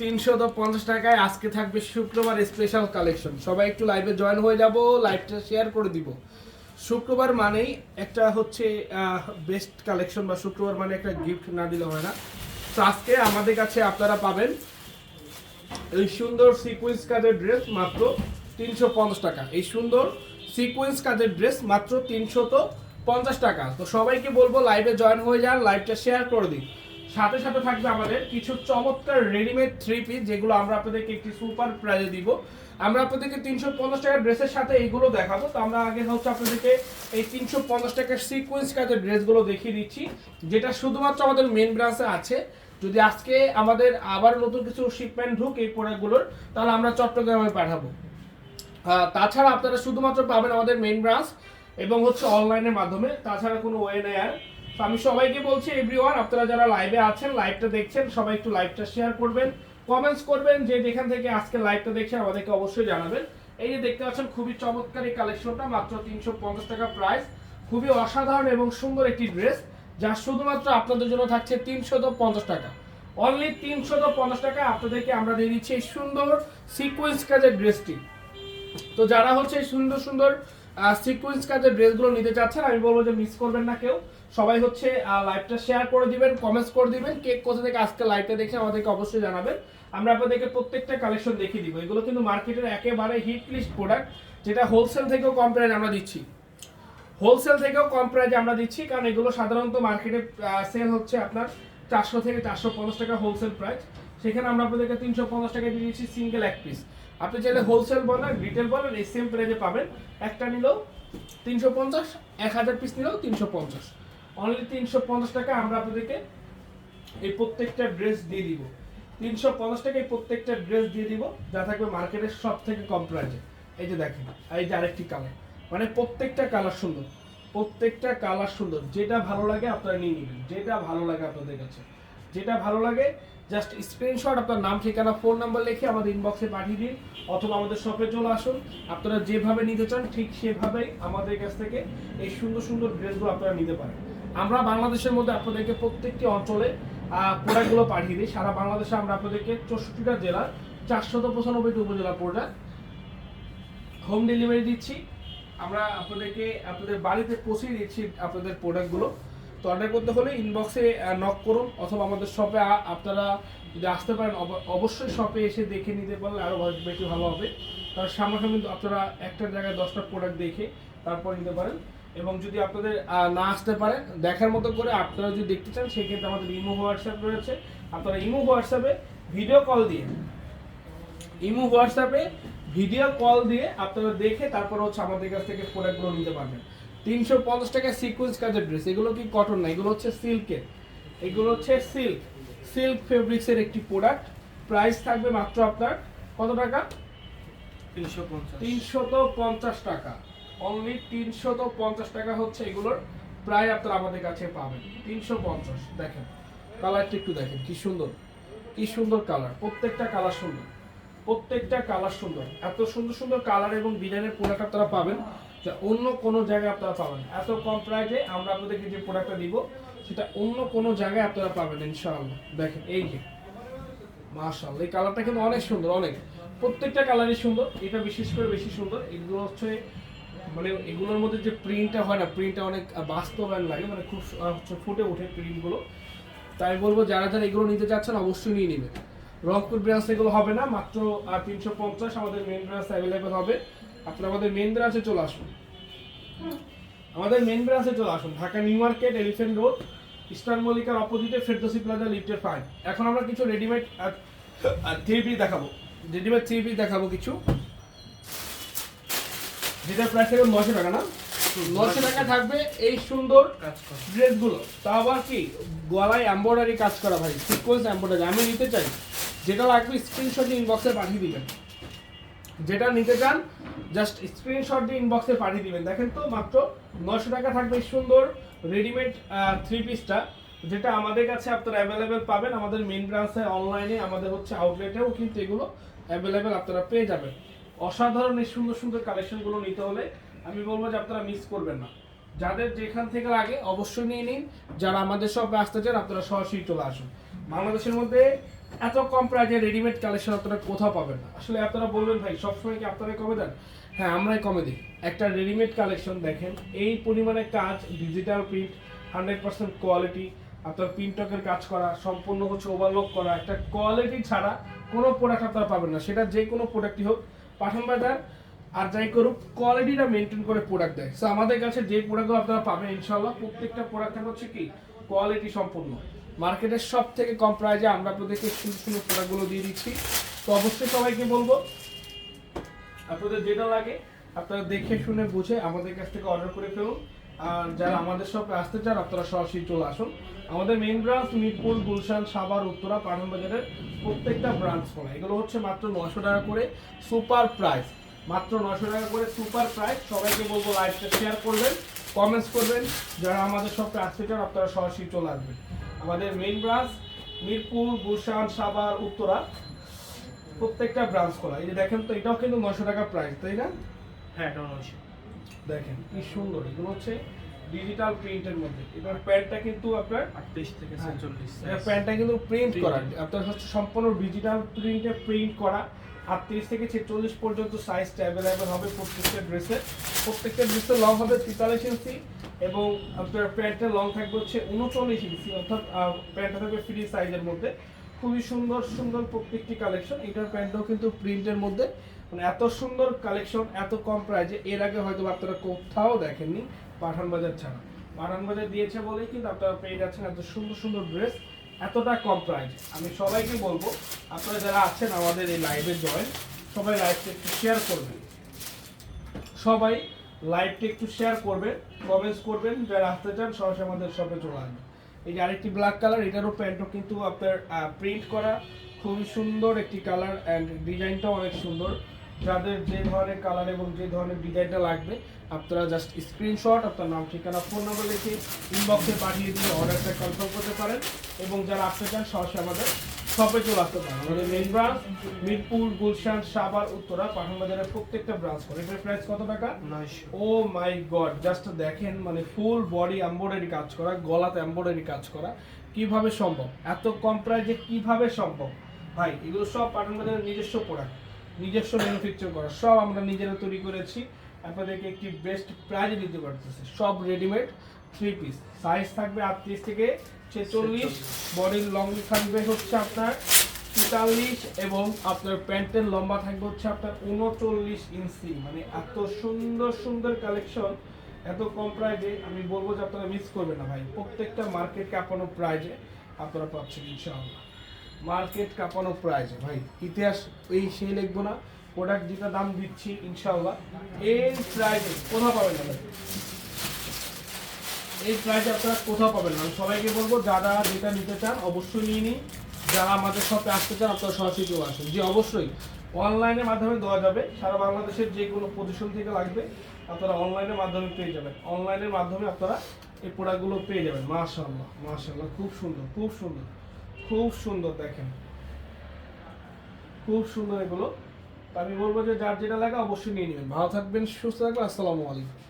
তিনশো তো পঞ্চাশ টাকায় আজকে থাকবে শুক্রবার স্পেশাল কালেকশন সবাই একটু লাইভে জয়েন হয়ে যাব লাইভটা শেয়ার করে দিব। শুক্রবার মানেই একটা হচ্ছে বেস্ট কালেকশন বা শুক্রবার মানে একটা গিফট না দিলে হয় না। তো আজকে আমাদের কাছে আপনারা পাবেন এই সুন্দর সিকোয়েন্স কাজের ড্রেস মাত্র তিনশো পঞ্চাশ টাকা। এই সুন্দর সিকোয়েন্স কাজের ড্রেস মাত্র তিনশো তো পঞ্চাশ টাকা। তো সবাইকে বলব লাইভে জয়েন হয়ে যান লাইভটা শেয়ার করে দিন। সাথে সাথে থাকবে আমাদের কিছু চমৎকার রেডিমেড থ্রি পিস যেগুলো আমরা আপনাদেরকে একটি সুপার প্রাইজে দিব। আমরা আপনাদেরকে তিনশো পঞ্চাশ টাকার ড্রেসের সাথে এইগুলো দেখাবো। তো আমরা আগে হচ্ছে আপনাদেরকে এই তিনশো পঞ্চাশ টাকার সিকোয়েন্স কাজের ড্রেসগুলো দেখিয়ে দিচ্ছি, যেটা শুধুমাত্র আমাদের মেন ব্রাঞ্চে আছে। যদি আজকে আমাদের আবার নতুন কিছু শিপমেন্ট ঢুক এই প্রোডাক্টগুলোর তাহলে আমরা চট্টগ্রামে পাঠাবো। তাছাড়া আপনারা শুধুমাত্র পাবেন আমাদের মেন ব্রাঞ্চ এবং হচ্ছে অনলাইনের মাধ্যমে। তাছাড়া কোনো ওয়ে নেই আর। তো আমি সবাইকে বলছি এভরিওয়ান আপনারা যারা লাইভে আছেন লাইভটা দেখছেন, সবাই একটু লাইভটা শেয়ার করবেন কমেন্টস করবেন, যে যেখান থেকে আজকে লাইভটা দেখছেন আমাদেরকে অবশ্যই জানাবেন। এই যে দেখতে পাচ্ছেন, খুবই চমৎকার এই কালেকশনটা মাত্র তিনশো পঞ্চাশ টাকা প্রাইস খুবই অসাধারণ এবং সুন্দর একটি ড্রেস যা শুধুমাত্র আপনাদের জন্য থাকছে তিনশত পঞ্চাশ টাকা। অনলি তিনশত পঞ্চাশ টাকা আপনাদেরকে আমরা দিয়ে দিচ্ছি এই সুন্দর সিকোয়েন্স কাজের ড্রেসটি তো যারা হচ্ছে সুন্দর সুন্দর সিকোয়েন্স কাজের ড্রেসগুলো নিতে চাচ্ছেন, আমি বলব যে মিস করবেন না কেউ। সবাই হচ্ছে লাইভটা শেয়ার করে দিবেন কমেন্টস করে দিবেন, কে কোথা থেকে আজকে লাইভটা দেখে আমাদেরকে অবশ্যই জানাবেন। আমরা আপনাদেরকে প্রত্যেকটা কালেকশন দেখিয়ে দিব। এগুলো কিন্তু মার্কেটের একেবারে হিট লিস্ট প্রোডাক্ট যেটা হোলসেল থেকেও কম প্রাইস আমরা দিচ্ছি। হোলসেল থেকেও কম প্রাইজে আমরা দিচ্ছি, কারণ এগুলো সাধারণত মার্কেটে সেল হচ্ছে আপনার চারশো থেকে চারশো পঞ্চাশ টাকা হোলসেল প্রাইস সেখানে আমরা আপনাদেরকে তিনশো পঞ্চাশ টাকা দিয়ে দিচ্ছি সিঙ্গেল এক পিস আপনি চাইলে হোলসেল বলেন রিটেল বলেন, এই সেম প্রাইজে পাবেন। একটা নিলেও তিনশো পঞ্চাশ, এক হাজার পিস নিলেও তিনশো পঞ্চাশ। অনলি তিনশো পঞ্চাশ টাকা আমরা আপনাদেরকে এই প্রত্যেকটা ড্রেস দিয়ে দিব। তিনশো পঞ্চাশ টাকা এই প্রত্যেকটা ড্রেস দিয়ে দিব, যা থাকবে মার্কেটের সব থেকে কম প্রাইজে এই যে দেখেন, এই যে আরেকটি কালার মানে প্রত্যেকটা কালার সুন্দর। প্রত্যেকটা কালার সুন্দর। যেটা ভালো লাগে আপনারা নিয়ে নেবেন। যেটা ভালো লাগে আপনাদের কাছে। যেটা ভালো লাগে জাস্ট স্ক্রিনশট আপনার নাম, ঠিকানা ফোন নাম্বার লিখে আমাদের ইনবক্সে পাঠিয়ে দিন, অথবা আমাদের শপে চলে আসুন। আপনারা যেভাবে নিতে চান, ঠিক সেভাবেই আমাদের কাছ থেকে এই সুন্দর সুন্দর ড্রেসগুলো আপনারা নিতে পারেন। আমরা বাংলাদেশের মধ্যে আপনাদেরকে প্রত্যেকটি অঞ্চলে প্রোডাক্টগুলো পাঠিয়ে দিই। সারা বাংলাদেশে আমরা আপনাদেরকে চৌষট্টিটা জেলার চারশত পঁচানব্বইটি উপজেলা প্রোডাক্ট হোম ডেলিভারি দিচ্ছি। আমরা আপনাদেরকে, আপনাদের বাড়িতে পৌঁছে দিচ্ছি আপনাদের প্রোডাক্টগুলো তো অর্ডার করতে হলে ইনবক্সে নক করুন অথবা আমাদের শপে আপনারা যদি আসতে পারেন, অব- অবশ্যই শপে এসে দেখে নিতে পারলে আরও বেশি ভালো হবে। কারণ সামনাসামনি আপনারা একটা জায়গায় দশটা প্রোডাক্ট দেখে তারপর নিতে পারেন। এবং যদি আপনাদের না আসতে পারেন, দেখার মতো করে আপনারা যদি দেখতে চান, সেক্ষেত্রে আমাদের ইমো হোয়াটসঅ্যাপ রয়েছে। আপনারা ইমো হোয়াটসঅ্যাপে ভিডিও কল দিয়ে, ইমো হোয়াটসঅ্যাপে ভিডিও কল দিয়ে আপনারা দেখে তারপর হচ্ছে আমাদের কাছ থেকে প্রোডাক্টগুলো নিতে পারবেন। তিনশো পঞ্চাশ টাকা সিকোয়েন্স কাজের ড্রেস এগুলো কি কটন না? এগুলো হচ্ছে সিল্কের এগুলো হচ্ছে সিল্ক সিল্ক ফেব্রিক্সের একটি প্রোডাক্ট প্রাইস থাকবে মাত্র আপনার কত টাকা? তিনশো পঞ্চাশ। তিনশত পঞ্চাশ টাকা। অনলি তিনশত পঞ্চাশ টাকা হচ্ছে এগুলোর প্রায় আপনারা আমাদের কাছে পাবেন। তিনশো পঞ্চাশ। দেখেন কালারটা একটু দেখেন কি সুন্দর। কি সুন্দর কালার প্রত্যেকটা কালার সুন্দর। প্রত্যেকটা কালার সুন্দর। এত সুন্দর সুন্দর কালার এবং ডিজাইনের প্রোডাক্ট আপনারা পাবেন। অন্য কোনো জায়গায় আপনারা পাবেন এত কম প্রাইসে আমরা আপনাদেরকে যে প্রোডাক্টটা দিব, সেটা অন্য কোনো জায়গায় আপনারা পাবেন ইনশাআল্লাহ। দেখেন, এই যে, মাশাআল্লাহ, এই কালারটা কিন্তু অনেক সুন্দর, অনেক। প্রত্যেকটা কালারই সুন্দর, এটা বিশেষ করে বেশি সুন্দর। এগুলো হচ্ছে মানে এগুলোর মধ্যে যে প্রিন্টটা হয় না প্রিন্টটা অনেক বাস্তবায়ন লাগে মানে খুব হচ্ছে ফুটে ওঠে প্রিন্টগুলো তাই বলব, যারা যারা এগুলো নিতে চাচ্ছেন, অবশ্যই নিয়ে নেবেন। রংপুর ব্রাঞ্চ এগুলো হবে না, মাত্র তিনশো পঞ্চাশ, আমাদের মেন ব্রাঞ্চ অ্যাভেলেবেল হবে। আপনারা আমাদের মেন ব্রাঞ্চে চলে আসুন। আমাদের মেন ব্রাঞ্চে চলে আসুন। Dhaka new market elephant road eastern মল্লিকার অপোজিটে ফেরদোসি প্লাজা লিফটের ফাইভ। এখন আমরা কিছু রেডিমেড থ্রি পিস দেখাবো। রেডিমেড থ্রি পিস দেখাবো কিছু। যেটা প্রাইস থাকবে নশো টাকা না? নশো টাকা থাকবে এই সুন্দর ড্রেসগুলো তা আবার কি? গলায় এম্ব্রয়ডারি কাজ করা ভাই সিকোয়েন্স এম্ব্রয়ডারি আমি নিতে চাই। যেটা লাগবে স্ক্রিনশট ইনবক্সে পাঠিয়ে দিবেন। যেটা নিতে চান জাস্ট স্ক্রিনশট দিয়ে ইনবক্সে পাঠিয়ে দিবেন। দেখেন তো মাত্র নশো টাকা থাকবে সুন্দর রেডিমেড থ্রি পিসটা যেটা আমাদের কাছে আপনারা অ্যাভেলেবেল পাবেন। আমাদের মেন ব্রাঞ্চে অনলাইনে আমাদের হচ্ছে আউটলেটেও কিন্তু এগুলো অ্যাভেলেবেল আপনারা পেয়ে যাবেন। অসাধারণ এই সুন্দর সুন্দর কালেকশনগুলো নিতে হলে আমি বলব যে আপনারা মিস করবেন না। যাদের যেখান থেকে লাগে অবশ্যই নিয়ে নিন। যারা আমাদের সব আসতে চান, আপনারা সরাসরি চলে আসুন। বাংলাদেশের মধ্যে এত কম প্রাইজে রেডিমেড কালেকশন আপনারা কোথাও পাবেন না। আসলে আপনারা বলবেন, ভাই, সবসময় কি আপনারা কমে দেন? হ্যাঁ আমরাই কমে দিই। একটা রেডিমেড কালেকশন দেখেন, এই পরিমাণে কাজ digital print hundred percent quality আপনার প্রিন্টকের কাজ করা, সম্পূর্ণ হচ্ছে ওভারলোক করা, একটা কোয়ালিটি ছাড়া কোনো প্রোডাক্ট আপনারা পাবেন না। সেটা যে কোনো প্রোডাক্টই হোক, পাঠান বাজার, আর যাই করুক কোয়ালিটিটা মেনটেন করে প্রোডাক্ট দেয়। সো আমাদের কাছে যে প্রোডাক্টগুলো আপনারা পাবেন ইনশাল্লাহ প্রত্যেকটা প্রোডাক্ট হচ্ছে কি কোয়ালিটি সম্পূর্ণ। মার্কেটের সব থেকে কম প্রাইজে আমরা আপনাদেরকে সুন্দর সুন্দর প্রোডাক্টগুলো দিয়ে দিচ্ছি। তো অবশ্যই সবাইকে বলব, আপনাদের যেটা লাগে আপনারা দেখে শুনে বুঝে আমাদের কাছ থেকে অর্ডার করে ফেলুন। আর যারা আমাদের শপে আসতে চান, আপনারা সরাসরি চলে আসুন। আমাদের মেইন ব্রাঞ্চ মিরপুর, গুলশান, সাভার, উত্তরা পাঠান বাজারের প্রত্যেকটা ব্রাঞ্চ খোলা। এগুলো হচ্ছে মাত্র নশো টাকা করে সুপার প্রাইস মাত্র নশো টাকা করে সুপার প্রাইস সবাইকে বলব লাইভটা শেয়ার করবেন কমেন্টস করবেন। যারা আমাদের শপে আসতে চান, আপনারা সরাসরি চলে আসবেন। আমাদের মেইন ব্রাঞ্চ মিরপুর গুলশান সাভার উত্তরা প্রত্যেকটা ব্রাঞ্চ খোলা। এই যে দেখেন তো এটাও কিন্তু নশো টাকা প্রাইস তাই না? হ্যাঁ এটা নয়শো। দেখেন কি সুন্দর এগুলো হচ্ছে ডিজিটাল প্রিন্টের মধ্যে। এবার প্যান্টটা কিন্তু আপনার আটত্রিশ থেকে হ্যাঁ। ছেচল্লিশ প্যান্টটা কিন্তু প্রিন্ট করা। আপনার হচ্ছে সম্পূর্ণ ডিজিটাল প্রিন্টে প্রিন্ট করা। আটত্রিশ থেকে ছেচল্লিশ পর্যন্ত সাইজটা অ্যাভেলেবেল হবে প্রত্যেকটা ড্রেসে প্রত্যেকটা ড্রেসের লং হবে তেতাল্লিশ ইঞ্চি এবং আপনার প্যান্টের লং থাকবে হচ্ছে উনচল্লিশ ইঞ্চি অর্থাৎ প্যান্টটা থাকবে ফ্রি সাইজের মধ্যে। খুবই সুন্দর সুন্দর প্রত্যেকটি কালেকশন এটার প্যান্টটাও কিন্তু প্রিন্টের মধ্যে। মানে এত সুন্দর কালেকশন এত কম প্রাইজে এর আগে হয়তো আপনারা কোথাও দেখেননি পাঠান বাজার ছাড়া। পাঠান বাজার দিয়েছে বলেই কিন্তু আপনারা পেয়ে যাচ্ছেন এত সুন্দর সুন্দর ড্রেস এতটা কম প্রাইস আমি সবাইকে বলব, আপনারা যারা আছেন আমাদের এই লাইভে জয়েন সবাই লাইভটা একটু শেয়ার করবেন। সবাই লাইভটা একটু শেয়ার করবেন কমেন্টস করবেন, যারা আসতে চান সরাসরি আমাদের শপে চলে আসবেন। এই যে আরেকটি ব্ল্যাক কালার এটারও প্যান্টও কিন্তু আপনার প্রিন্ট করা, খুবই সুন্দর একটি কালার অ্যান্ড ডিজাইনটাও অনেক সুন্দর। যাদের যে ধরনের কালার এবং যে ধরনের ডিজাইনটা লাগবে আপনারা জাস্ট স্ক্রিনশট আপনার নাম ঠিকানা ফোন নাম্বার লিখে ইনবক্সে পাঠিয়ে দিয়ে অর্ডারটা কনফার্ম করতে পারেন এবং যারা আসতে চান সরাসরি আমাদের শপে চলে আসতে পারেন। আমাদের মেইন ব্রাঞ্চ মিরপুর গুলশান সাভার উত্তরা পাঠান বাজারের প্রত্যেকটা ব্রাঞ্চ করে। এটার প্রাইস কত টাকা? ও মাই গড জাস্ট দেখেন মানে ফুল বডি এমব্রয়ডারি কাজ করা গলাতে এমব্রয়ডারি কাজ করা। কীভাবে সম্ভব? এত কম প্রাইসে কীভাবে সম্ভব? ভাই এগুলো সব পাঠান বাজারের নিজস্ব প্রোডাক্ট নিজস্ব ম্যানুফ্যাকচার করা। সব আমরা নিজেরা তৈরি করেছি। আপনাদেরকে একটি বেস্ট প্রাইজে দিতে পারতেছে। সব রেডিমেড থ্রি পিস সাইজ থাকবে আটত্রিশ থেকে ছেচল্লিশ। বডির লং থাকবে হচ্ছে আপনার তেতাল্লিশ এবং আপনার প্যান্টের লম্বা থাকবে হচ্ছে আপনার উনচল্লিশ ইঞ্চি। মানে এত সুন্দর সুন্দর কালেকশন এত কম প্রাইজে আমি বলব যে আপনারা মিস করবেন না ভাই। প্রত্যেকটা মার্কেটকে কাঁপানো প্রাইজে আপনারা পাচ্ছেন ইনশাআল্লাহ। মার্কেট কাঁপানো প্রাইজে। ভাই, ইতিহাস এই সেই লিখব না প্রোডাক্ট যেটা দাম দিচ্ছি, ইনশাআল্লাহ, এই প্রাইজে কোথাও পাবেন না এই প্রাইস আপনারা কোথাও পাবেন? না সবাইকে বলব, যারা যেটা নিতে চান, অবশ্যই নিয়ে নিন। যারা আমাদের শপে আসতে চান, আপনারা সরাসরি চলে আসুন। জি, অবশ্যই। অনলাইনের মাধ্যমে দেওয়া যাবে। সারা বাংলাদেশের যে কোনো পজিশন থেকে লাগবে, আপনারা অনলাইনের মাধ্যমে পেয়ে যাবেন। অনলাইনের মাধ্যমে আপনারা এই প্রোডাক্টগুলো পেয়ে যাবেন। মাশাআল্লাহ মাশাআল্লাহ, খুব সুন্দর খুব সুন্দর। খুব সুন্দর, দেখেন। খুব সুন্দর এগুলো। আমি বলব যে যার যেটা লাগে অবশ্যই নিয়ে নেবেন। ভালো থাকবেন, সুস্থ থাকবেন, আসসালামু আলাইকুম।